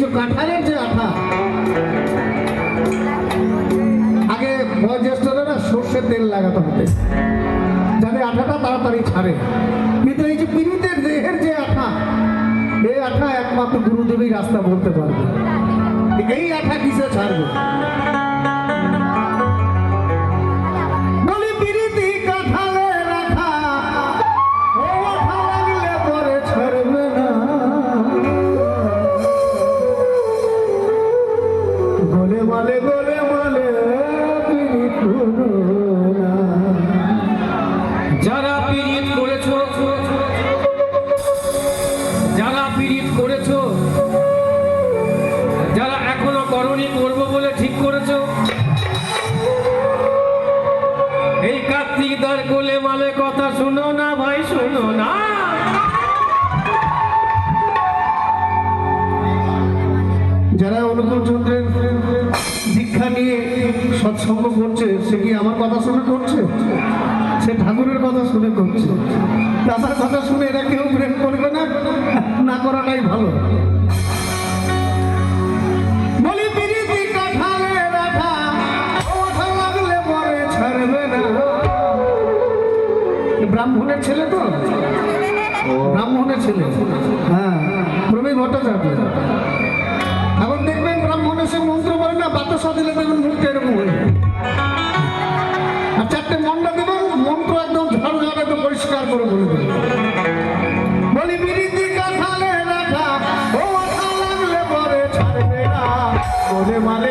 যে কাঁঠালের যে আঠা। আগে বয়োজ্যেষ্ঠরা না সর্ষের তেল লাগাতে হতে। যাতে আঠাটা তাড়াতাড়ি ছাড়ে। কিন্তু এই যে পীড়িতের দেহের যে আঠা, এই আঠা একমাত্র গুরুদেবই রাস্তা বলতে পারবে। এই আঠা কিসে ছাড়বে? গোলে মালে গোলে মালে যারা পীড়িত করেছ, যারা পীড়িত করেছ, যারা এখনও করণী করব বলে ঠিক করেছ, এই কার্তিক কোলে মালে কথা শুনো না ভাই, শুনো না। যারা অনুকূল চন্দ্রের দীক্ষা নিয়ে সৎসঙ্গ করছে, সে কি আমার কথা শুনে করছে? সে ঠাকুরের কথা শুনে করছে। দাদার কথা শুনে এরা কেউ প্রেম করবে না? না করাটাই ভালো। ব্রাহ্মণের ছেলে তো? ব্রাহ্মণের ছেলে। হ্যাঁ প্রবীণ ভট্টাচার্য। করে বলে দেবেন বলি বিরিতি কাঁঠালে রাখা ও আঠা পরে ছাড়বে না। বলে মালে